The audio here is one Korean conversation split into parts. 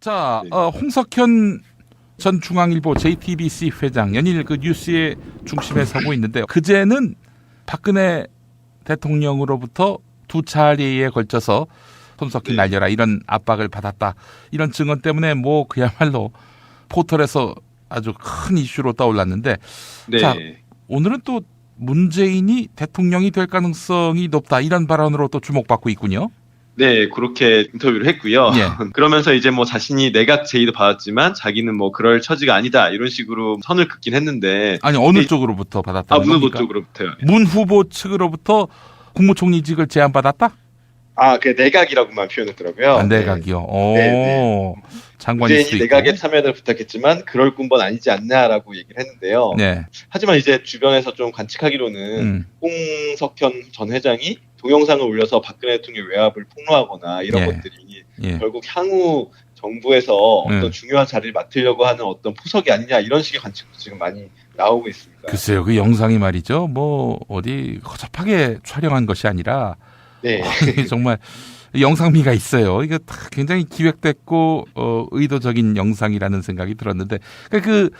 자, 네. 어, 홍석현 전 중앙일보 JTBC 회장 연일 그 뉴스의 중심에 서고 있는데 그제는 박근혜 대통령으로부터 두 차례에 걸쳐서 손석희 네. 날려라 이런 압박을 받았다 이런 증언 때문에 뭐 그야말로 포털에서 아주 큰 이슈로 떠올랐는데 네. 자, 오늘은 또 문재인이 대통령이 될 가능성이 높다 이런 발언으로 또 주목받고 있군요. 네, 그렇게 인터뷰를 했고요. 예. 그러면서 이제 뭐 자신이 내각 제의도 받았지만 자기는 뭐 그럴 처지가 아니다 이런 식으로 선을 긋긴 했는데 아니 어느 네. 쪽으로부터 아 받았다는 무슨 겁니까? 쪽으로부터요? 문 후보 측으로부터 국무총리직을 제안받았다? 아, 그 내각이라고만 표현했더라고요. 안 내각이요. 오, 네, 네. 있고. 내각에 참여를 부탁했지만 그럴 군번 아니지 않냐라고 얘기를 했는데요. 네. 하지만 이제 주변에서 좀 관측하기로는 음. 홍석현 전 회장이 동영상을 올려서 박근혜 대통령 외압을 폭로하거나 이런 예. 것들이 예. 결국 향후 정부에서 어떤 네. 중요한 자리를 맡으려고 하는 어떤 포석이 아니냐 이런 식의 관측도 지금 많이 나오고 있습니다. 글쎄요, 그 영상이 말이죠. 뭐 어디 허접하게 촬영한 것이 아니라 네. 이게 정말 영상미가 있어요. 이게 다 굉장히 기획됐고 어, 의도적인 영상이라는 생각이 들었는데 그러니까 그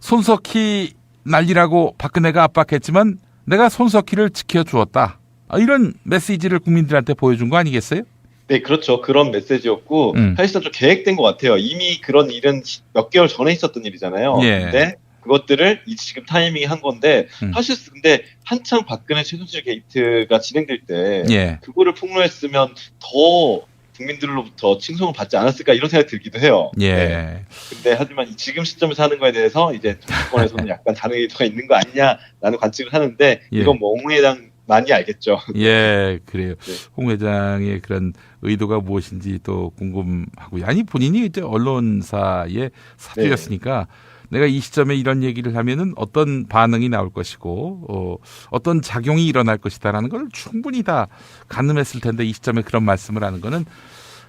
손석희 난리라고 박근혜가 압박했지만 내가 손석희를 지켜주었다. 아, 이런 메시지를 국민들한테 보여준 거 아니겠어요? 네, 그렇죠. 그런 메시지였고 음. 사실상 좀 계획된 것 같아요. 이미 그런 일은 시- 몇 개월 전에 있었던 일이잖아요. 예. 근데 그것들을 이 지금 타이밍이 한 건데 음. 사실 근데 한창 박근혜 최순실 게이트가 진행될 때 예. 그거를 폭로했으면 더 국민들로부터 칭송을 받지 않았을까 이런 생각이 들기도 해요. 예. 네. 근데 하지만 이 지금 시점에서 하는 거에 대해서 이제 정치권에서는 약간 다른 의도가 있는 거 아니냐라는 관측을 하는데 예. 이건 뭐 홍해당 많이 알겠죠. 예, 그래요. 네. 홍 회장의 그런 의도가 무엇인지 또 궁금하고요. 아니 본인이 이제 언론사의 사주였으니까 내가 이 시점에 이런 얘기를 하면은 어떤 반응이 나올 것이고 어, 어떤 작용이 일어날 것이다라는 걸 충분히 다 가늠했을 텐데 이 시점에 그런 말씀을 하는 거는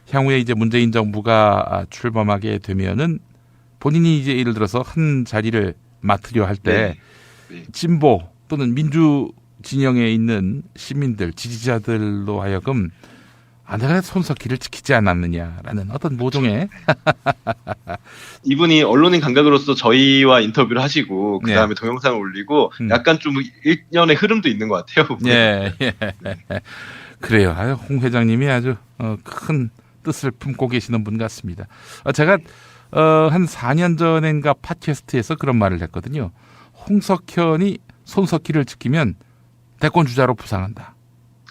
향후에 이제 문재인 정부가 아, 출범하게 되면은 본인이 이제 예를 들어서 한 자리를 맡으려 할때 네. 네. 진보 또는 민주 진영에 있는 시민들 지지자들로 하여금 아 내가 손석희를 지키지 않았느냐라는 어떤 모종의 이분이 언론인 감각으로서 저희와 인터뷰를 하시고 그 네. 다음에 동영상을 올리고 음. 약간 좀 일련의 흐름도 있는 것 같아요. 예, 예. 그래요. 아유, 홍 회장님이 아주 어, 큰 뜻을 품고 계시는 분 같습니다. 어, 제가 어, 한 4년 전인가 팟캐스트에서 그런 말을 했거든요. 홍석현이 손석희를 지키면 대권 주자로 부상한다.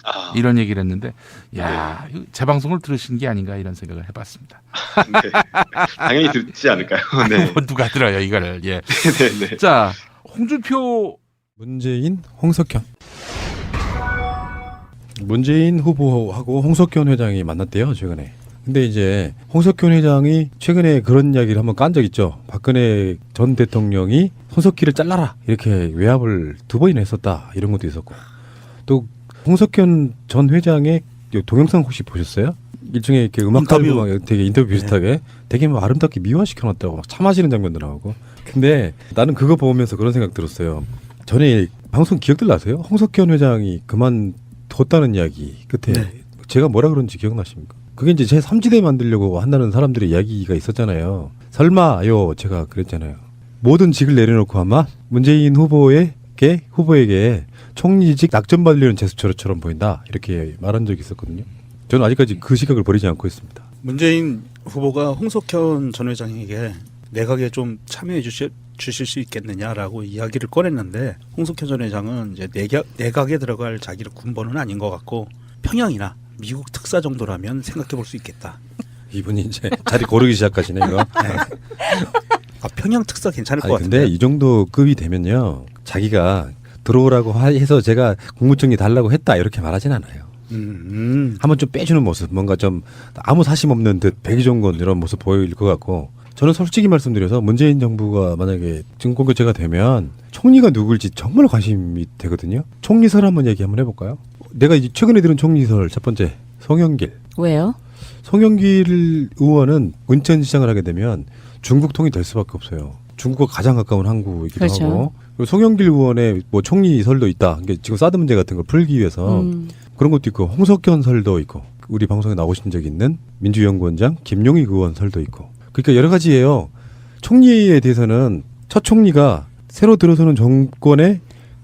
아, 이런 얘기를 했는데, 야, 이거 제 방송을 들으신 게 아닌가 이런 생각을 해 봤습니다. 네. 당연히 듣지 않을까요? 네. 뭐 누가 들어요 이거를? 예. 네, 네. 자, 홍준표 문재인, 홍석현. 문재인 후보하고 홍석현 회장이 만났대요 최근에. 근데 이제 홍석현 회장이 최근에 그런 이야기를 한번 깐 적 있죠. 박근혜 전 대통령이 손석희를 잘라라 이렇게 외압을 두 번이나 했었다 이런 것도 있었고 또 홍석현 전 회장의 이 동영상 혹시 보셨어요? 일종의 이렇게 음악 인터뷰. 네. 막 되게 인터뷰 비슷하게 되게 막 아름답게 미화시켜놨다고 막차 마시는 장면도 나오고 근데 나는 그거 보면서 그런 생각 들었어요. 전에 방송 기억들 나세요? 홍석현 회장이 그만뒀다는 이야기 끝에 네. 제가 뭐라 그런지 기억나십니까? 그게 이제 제 3지대 만들려고 한다는 사람들의 이야기가 있었잖아요. 설마요 제가 그랬잖아요. 모든 직을 내려놓고 아마 문재인 후보에게 후보에게 총리직 낙점받으려는 제스처처럼 보인다 이렇게 말한 적이 있었거든요. 저는 아직까지 그 시각을 버리지 않고 있습니다. 문재인 후보가 홍석현 전 회장에게 내각에 좀 참여해 주실, 주실 수 있겠느냐라고 이야기를 꺼냈는데 홍석현 전 회장은 이제 내각, 내각에 들어갈 자기를 군번은 아닌 것 같고 평양이나 미국 특사 정도라면 생각해 볼 수 있겠다. 이분이 이제 자리 고르기 시작하시네 이거. 아, 평양 특사 괜찮을 아니 것 근데 같은데. 이 정도 급이 되면요 자기가 들어오라고 하- 해서 제가 국무총리 달라고 했다 이렇게 말하진 않아요. 음, 음. 한번 좀 빼주는 모습, 뭔가 좀 아무 사심 없는 듯 백의종군 이런 모습 보일 것 같고 저는 솔직히 말씀드려서 문재인 정부가 만약에 정권 교체가 되면 총리가 누굴지 정말 관심이 되거든요. 총리 설 한번 얘기 한번 해볼까요? 내가 이제 최근에 들은 총리설 첫 번째 송영길. 왜요? 송영길 의원은 은천시장을 하게 되면 중국 통이 될 수밖에 없어요. 중국과 가장 가까운 항구이기도 그렇죠. 하고 그리고 송영길 의원의 뭐 총리설도 있다. 이게 지금 사드 문제 같은 걸 풀기 위해서 음. 그런 것도 있고 홍석현 설도 있고 우리 방송에 나오신 적 있는 민주연구원장 김용익 의원 설도 있고 그 그러니까 여러 가지예요. 총리에 대해서는 첫 총리가 새로 들어서는 정권의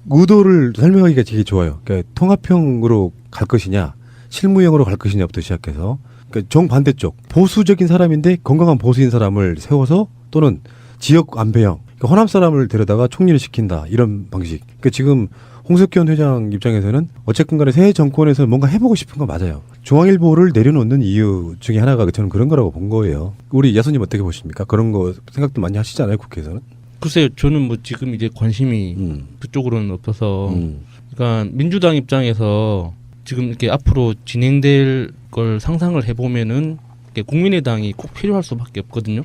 의도를 설명하기가 되게 좋아요. 그러니까 통합형으로 갈 것이냐, 실무형으로 갈 것이냐부터 시작해서 그러니까 정반대쪽 보수적인 사람인데 건강한 보수인 사람을 세워서 또는 지역 안배형 그러니까 호남 사람을 데려다가 총리를 시킨다 이런 방식. 그러니까 지금 홍석현 회장 입장에서는 어쨌든 간에 새 정권에서 뭔가 해보고 싶은 건 맞아요. 중앙일보를 내려놓는 이유 중에 하나가 저는 그런 거라고 본 거예요. 우리 야선님 어떻게 보십니까? 그런 거 생각도 많이 하시잖아요, 국회에서는. 글쎄요, 저는 뭐 지금 이제 관심이 음. 그쪽으로는 없어서, 음. 그러니까 민주당 입장에서 지금 이렇게 앞으로 진행될 걸 상상을 해보면은 국민의당이 꼭 필요할 수밖에 없거든요.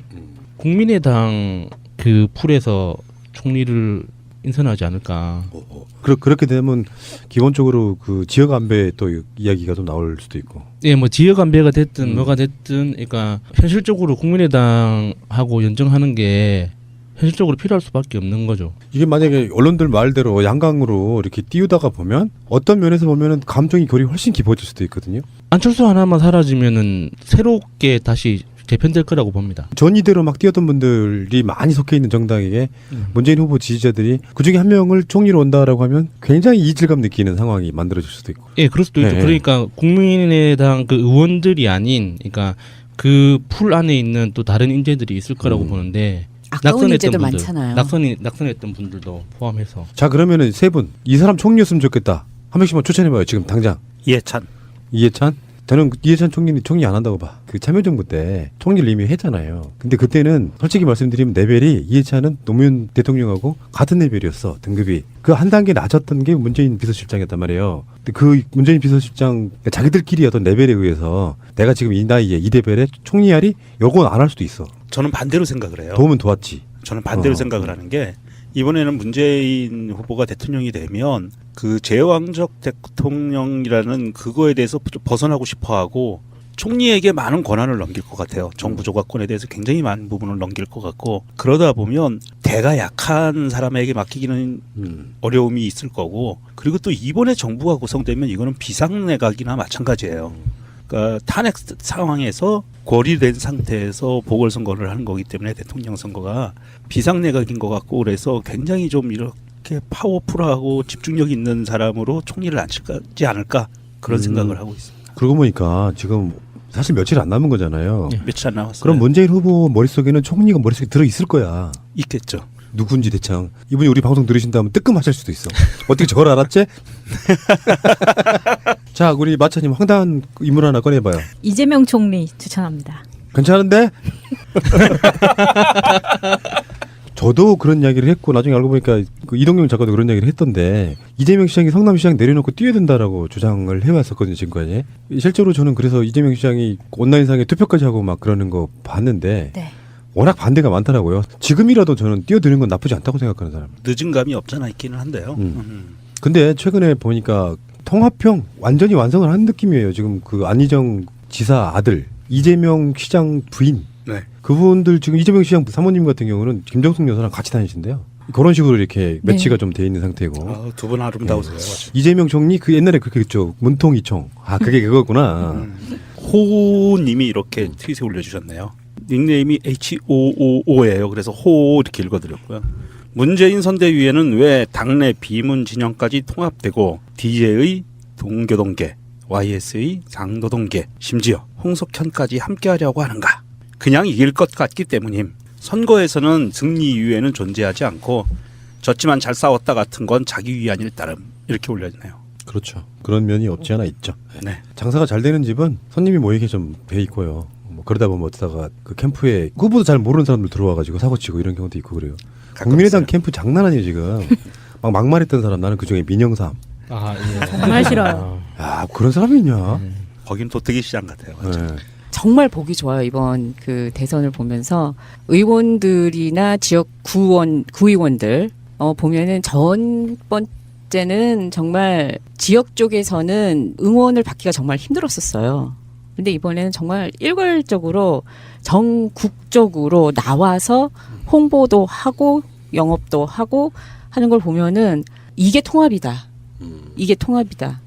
국민의당 그 풀에서 총리를 인선하지 않을까. 어, 어. 그렇, 그렇게 되면 기본적으로 그 지역 안배 또 이야기가 좀 나올 수도 있고. 예, 뭐 지역 안배가 됐든 음. 뭐가 됐든, 그러니까 현실적으로 국민의당하고 연정하는 게 현실적으로 필요할 수밖에 없는 거죠. 이게 만약에 언론들 말대로 양강으로 이렇게 띄우다가 보면 어떤 면에서 보면은 감정이 결이 훨씬 깊어질 수도 있거든요. 안철수 하나만 사라지면은 새롭게 다시 재편될 거라고 봅니다. 전 이대로 막 뛰었던 분들이 많이 속해 있는 정당에게 문재인 후보 지지자들이 그 중에 한 명을 총리로 온다라고 하면 굉장히 이질감 느끼는 상황이 만들어질 수도 있고. 예, 그럴 수도 있죠. 네. 그러니까 국민의당 그 의원들이 아닌, 그러니까 그 풀 안에 있는 또 다른 인재들이 있을 거라고 음. 보는데 아까운 인재도 분들, 많잖아요. 낙선이 낙선했던 분들도 포함해서 자 그러면은 세 분 이 사람 총리였으면 좋겠다. 한 명씩만 추천해봐요. 지금 당장 이해찬. 이해찬. 저는 이해찬 총리는 총리 안 한다고 봐. 그 참여정부 때 총리를 이미 했잖아요. 근데 그때는 솔직히 말씀드리면 레벨이 이해찬은 노무현 대통령하고 같은 레벨이었어 등급이. 그 한 단계 낮았던 게 문재인 비서실장이었단 말이에요. 근데 그 문재인 비서실장 자기들끼리 어떤 레벨에 의해서 내가 지금 이 나이에 이 레벨에 총리할이 요건 안 할 수도 있어. 저는 반대로 생각을 해요. 도움은 도왔지. 저는 반대로 어. 생각을 하는 게 이번에는 문재인 후보가 대통령이 되면 그 제왕적 대통령이라는 그거에 대해서 좀 벗어나고 싶어하고 총리에게 많은 권한을 넘길 것 같아요. 정부 조각권에 대해서 굉장히 많은 부분을 넘길 것 같고 그러다 보면 대가 약한 사람에게 맡기기는 음. 어려움이 있을 거고 그리고 또 이번에 정부가 구성되면 이거는 비상내각이나 마찬가지예요. 그러니까 탄핵 상황에서 고리된 상태에서 보궐선거를 하는 거기 때문에 대통령 선거가 비상내각인 것 같고 그래서 굉장히 좀 이렇게 파워풀하고 집중력 있는 사람으로 총리를 앉힐지 않을까 그런 음. 생각을 하고 있습니다. 그러고 보니까 지금 사실 며칠 안 남은 거잖아요. 예. 며칠 안 남았어요. 그럼 문재인 후보 머릿속에는 총리가 머릿속에 들어 있을 거야. 있겠죠. 누군지 대창 이분이 우리 방송 들으신다면 뜨끔하실 수도 있어. 어떻게 저걸 알았지? 자, 우리 마차님 황당한 인물 하나 꺼내봐요. 이재명 총리 추천합니다. 괜찮은데? 저도 그런 이야기를 했고 나중에 알고 보니까 그 이동영 작가도 그런 이야기를 했던데 이재명 시장이 성남시장 내려놓고 뛰어야 된다라고 주장을 해왔었거든요 지금까지 실제로 저는 그래서 이재명 시장이 온라인상에 투표까지 하고 막 그러는 거 봤는데 네. 워낙 반대가 많더라고요 지금이라도 저는 뛰어드는 건 나쁘지 않다고 생각하는 사람 늦은 감이 없잖아 있기는 한데요. 음. 음. 근데 최근에 보니까 통합형 완전히 완성을 한 느낌이에요. 지금 그 안희정 지사 아들 이재명 시장 부인 네. 그분들 지금 이재명 시장 사모님 같은 경우는 김정숙 여사랑 같이 다니신대요. 그런 식으로 이렇게 네. 매치가 좀돼 있는 상태고 아, 두분 아름다우세요. 이재명 총리 그 옛날에 그렇게 했죠 문통이총 아 그게 그거구나. 음. 호님이 이렇게 트윗에 올려주셨네요. 닉네임이 H-O-O-O예요. 그래서 호 이렇게 읽어드렸고요. 문재인 선대위에는 왜 당내 비문 진영까지 통합되고 DJ의 동교동계, YS의 장도동계, 심지어 홍석현까지 함께하려고 하는가? 그냥 이길 것 같기 때문임. 선거에서는 승리 이유에는 존재하지 않고 졌지만 잘 싸웠다 같은 건 자기 위안일 따름 이렇게 올려있네요. 그렇죠. 그런 면이 없지 않아 있죠. 네. 장사가 잘 되는 집은 손님이 모이게 좀 돼 있고요. 뭐 그러다 보면 어쩌다가 그 캠프에 후보도 잘 모르는 사람들 들어와가지고 사고 치고 이런 경우도 있고 그래요. 국민의당 있어요. 캠프 장난 아니에요 지금. 막 막말했던 사람 나는 그 중에 민영삼. 아, 예. 정말 싫어요. 야 그런 사람이 있냐? 거긴 도태기 시장 같아요. 네. 정말 보기 좋아요 이번 그 대선을 보면서 의원들이나 지역 구원 구의원들 어 보면은 전번 째는 정말 지역 쪽에서는 응원을 받기가 정말 힘들었었어요. 근데 이번에는 정말 일괄적으로 전국적으로 나와서 홍보도 하고 영업도 하고 하는 걸 보면은 이게 통합이다. 이게 통합이다.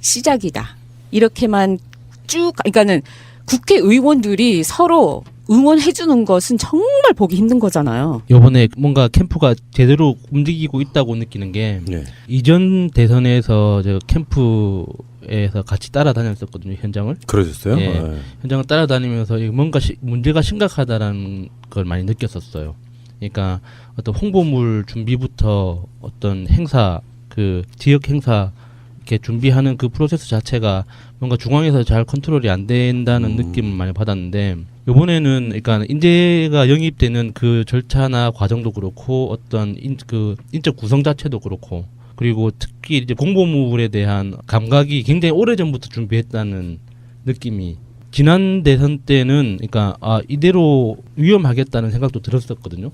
시작이다. 이렇게만 쭉 그러니까는 국회의원들이 서로 응원해 주는 것은 정말 보기 힘든 거잖아요. 요번에 뭔가 캠프가 제대로 움직이고 있다고 느끼는 게 네. 이전 대선에서 저 캠프 에서 같이 따라다녔었거든요 현장을 그러셨어요? 예. 네. 현장을 따라다니면서 뭔가 시- 문제가 심각하다라는 걸 많이 느꼈었어요. 그러니까 어떤 홍보물 준비부터 어떤 행사 그 지역 행사 이렇게 준비하는 그 프로세스 자체가 뭔가 중앙에서 잘 컨트롤이 안 된다는 음. 느낌을 많이 받았는데 이번에는 그러니까 인재가 영입되는 그 절차나 과정도 그렇고 어떤 인, 그 인적 구성 자체도 그렇고 그리고 특히 이제 공보물에 대한 감각이 굉장히 오래 전부터 준비했다는 느낌이 지난 대선 때는 그러니까 아 이대로 위험하겠다는 생각도 들었었거든요.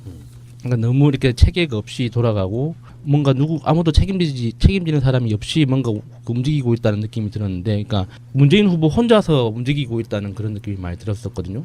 그러니까 너무 이렇게 체계가 없이 돌아가고 뭔가 누구 아무도 책임지지 책임지는 사람이 없이 뭔가 우- 움직이고 있다는 느낌이 들었는데, 그러니까 문재인 후보 혼자서 움직이고 있다는 그런 느낌이 많이 들었었거든요.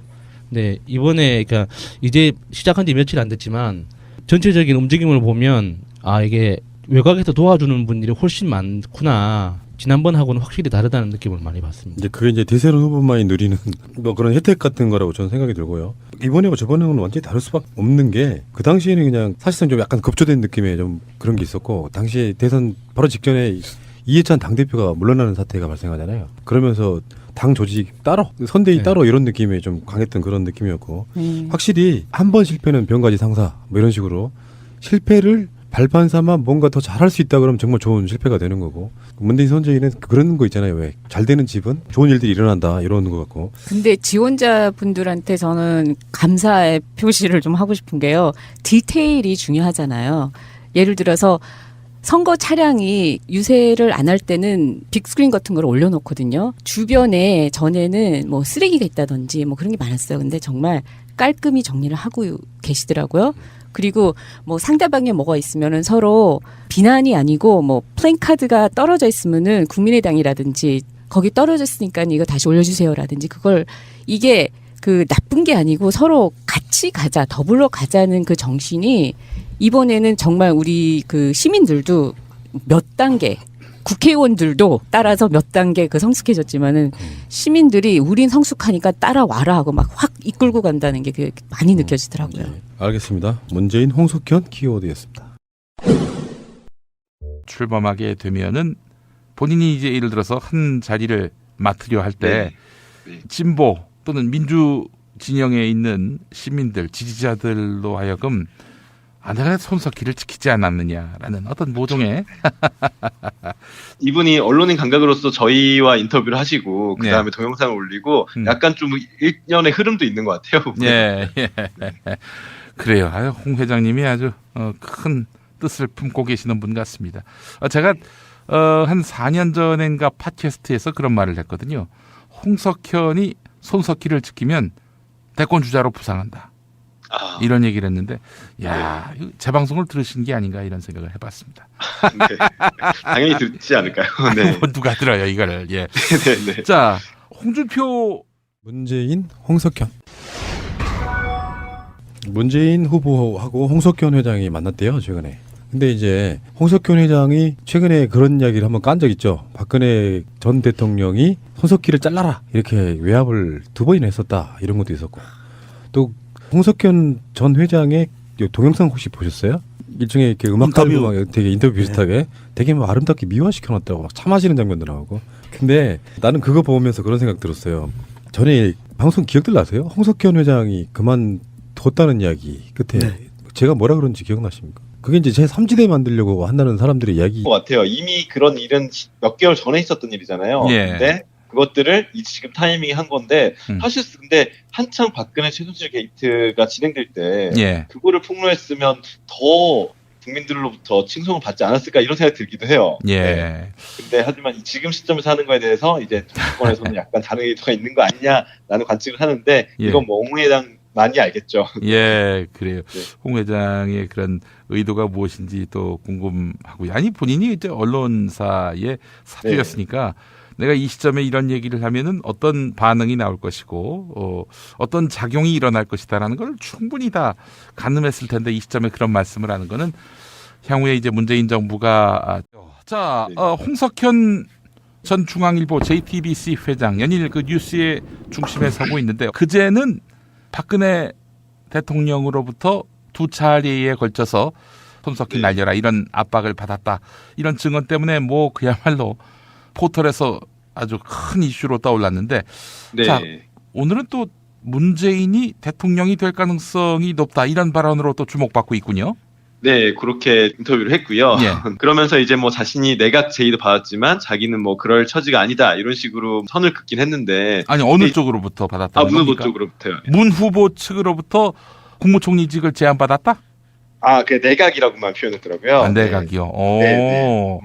근데 이번에 그러니까 이제 시작한 지 며칠 안 됐지만 전체적인 움직임을 보면 아 이게 외곽에서 도와주는 분들이 훨씬 많구나. 지난번하고는 확실히 다르다는 느낌을 많이 받습니다. 이제 그게 이제 대세론 후보만이 누리는 뭐 그런 혜택 같은 거라고 저는 생각이 들고요. 이번에하고 저번에는 완전히 다를 수밖에 없는 게 그 당시에는 그냥 사실상 좀 약간 급조된 느낌의 좀 그런 게 있었고 당시에 대선 바로 직전에 이해찬 당 대표가 물러나는 사태가 발생하잖아요. 그러면서 당 조직 따로 선대위 네. 따로 이런 느낌이 좀 강했던 그런 느낌이었고 음. 확실히 한 번 실패는 병가지 상사 뭐 이런 식으로 실패를 발판 삼아 뭔가 더 잘할 수 있다 그러면 정말 좋은 실패가 되는 거고 문재인 선재위는 그런 거 있잖아요 왜 잘 되는 집은 좋은 일들이 일어난다 이러는 것 같고 근데 지원자분들한테 저는 감사의 표시를 좀 하고 싶은 게요. 디테일이 중요하잖아요. 예를 들어서 선거 차량이 유세를 안 할 때는 빅스크린 같은 걸 올려놓거든요. 주변에 전에는 뭐 쓰레기가 있다든지 뭐 그런 게 많았어요. 근데 정말 깔끔히 정리를 하고 계시더라고요. 그리고 뭐 상대방에 뭐가 있으면은 서로 비난이 아니고 뭐 플랜카드가 떨어져 있으면은 국민의당이라든지 거기 떨어졌으니까 이거 다시 올려주세요라든지 그걸 이게 그 나쁜 게 아니고 서로 같이 가자 더불어 가자는 그 정신이 이번에는 정말 우리 그 시민들도 몇 단계 국회의원들도 따라서 몇 단계 그 성숙해졌지만은 시민들이 우린 성숙하니까 따라와라 하고 막 확 이끌고 간다는 게그 많이 느껴지더라고요. 네, 알겠습니다 문재인 홍석현 키워드였습니다 출범하게 되면은 본인이 이제 예를 들어서 한 자리를 맡으려 할때 네. 네. 진보 또는 민주 진영에 있는 시민들 지지자들로 하여금 아 내가 손석희를 지키지 않았느냐라는 어떤 모종의 이분이 언론인 감각으로서 저희와 인터뷰를 하시고 그 네. 다음에 동영상을 올리고 음. 약간 좀 일련의 흐름도 있는 것 같아요. 예, 예. 그래요. 아유, 홍 회장님이 아주 어, 큰 뜻을 품고 계시는 분 같습니다. 어, 제가 어, 한 4년 전인가 팟캐스트에서 그런 말을 했거든요. 홍석현이 손석희를 지키면 대권 주자로 부상한다. 아, 이런 얘기를 했는데, 야, 이거 제 방송을 들으신 게 아닌가 이런 생각을 해봤습니다. 네. 당연히 듣지 않을까요? 네. 뭐 누가 들어요 이거를? 예. 네, 네. 자, 홍준표 문재인 홍석현 문재인 후보하고 홍석현 회장이 만났대요 최근에. 근데 이제 홍석현 회장이 최근에 그런 이야기를 한번 깐 적 있죠. 박근혜 전 대통령이 손석희를 잘라라 이렇게 외압을 두 번이나 했었다 이런 것도 있었고. 또 홍석현 전 회장의 이 동영상 혹시 보셨어요? 일종의 이렇게 음악 인터뷰. 막 되게 인터뷰 비슷하게. 되게 막 아름답게 미화시켜 놨다고 막차 마시는 장면도 나오고. 근데 나는 그거 보면서 그런 생각 들었어요. 전에 방송 기억들 나세요? 홍석현 회장이 그만 뒀다는 이야기 끝에 네. 제가 뭐라 그런지 기억나십니까? 그게 이제 제 3지대 만들려고 한다는 사람들의 이야기 것 같아요. 이미 그런 일은 몇 개월 전에 있었던 일이잖아요. 예. 근데 그것들을 이 지금 타이밍이 한 건데 음. 사실 근데 한창 박근혜 최순실 게이트가 진행될 때 예. 그거를 폭로했으면 더 국민들로부터 칭송을 받지 않았을까 이런 생각이 들기도 해요. 예. 네. 근데 하지만 이 지금 시점에서 하는 거에 대해서 이제 정치권에서는 약간 다른 의도가 있는 거 아니냐라는 관측을 하는데 예. 이건 뭐 홍해당 많이 알겠죠. 예, 그래요. 네. 홍 회장의 그런 의도가 무엇인지 또 궁금하고요. 아니 본인이 이제 언론사의 사주였으니까 내가 이 시점에 이런 얘기를 하면은 어떤 반응이 나올 것이고 어, 어떤 작용이 일어날 것이다라는 걸 충분히 다 가늠했을 텐데 이 시점에 그런 말씀을 하는 거는 향후에 이제 문재인 정부가 아, 자 네. 어, 홍석현 전 중앙일보 JTBC 회장 연일 그 뉴스의 중심에 서고 있는데 그제는 박근혜 대통령으로부터 두 차례에 걸쳐서 손석희 네. 날려라 이런 압박을 받았다. 이런 증언 때문에 뭐 그야말로 포털에서 아주 큰 이슈로 떠올랐는데 네. 자, 오늘은 또 문재인이 대통령이 될 가능성이 높다 이런 발언으로 또 주목받고 있군요. 네, 그렇게 인터뷰를 했고요. 예. 그러면서 이제 뭐 자신이 내각 제의도 받았지만 자기는 뭐 그럴 처지가 아니다 이런 식으로 선을 긋긴 했는데 아니 어느 네. 쪽으로부터 받았다는 아 겁니까? 쪽으로부터요? 문 후보 측으로부터 국무총리직을 제안받았다? 아, 그 내각이라고만 표현했더라고요. 아, 내각이요. 오, 네, 네.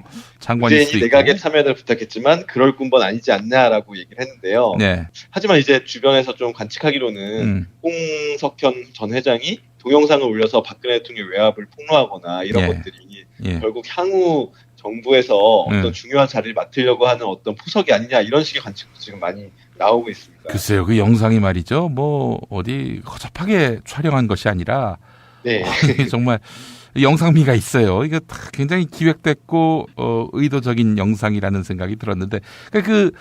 있고. 내각에 참여를 부탁했지만 그럴 군번 아니지 않냐라고 얘기를 했는데요. 네. 하지만 이제 주변에서 좀 관측하기로는 음. 홍석현 전 회장이 동영상을 올려서 박근혜 대통령 외압을 폭로하거나 이런 예. 것들이 예. 결국 향후 정부에서 어떤 음. 중요한 자리를 맡으려고 하는 어떤 포석이 아니냐 이런 식의 관측도 지금 많이 나오고 있습니다. 글쎄요, 그 영상이 말이죠. 뭐 어디 허접하게 촬영한 것이 아니라 네. 이게 정말 영상미가 있어요. 이거 다 굉장히 기획됐고 어, 의도적인 영상이라는 생각이 들었는데 그러니까 그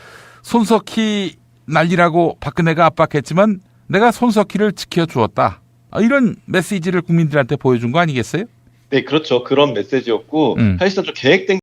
손석희 난리라고 박근혜가 압박했지만 내가 손석희를 지켜주었다. 아, 이런 메시지를 국민들한테 보여준 거 아니겠어요? 네, 그렇죠. 그런 메시지였고 음. 사실상 좀 계획된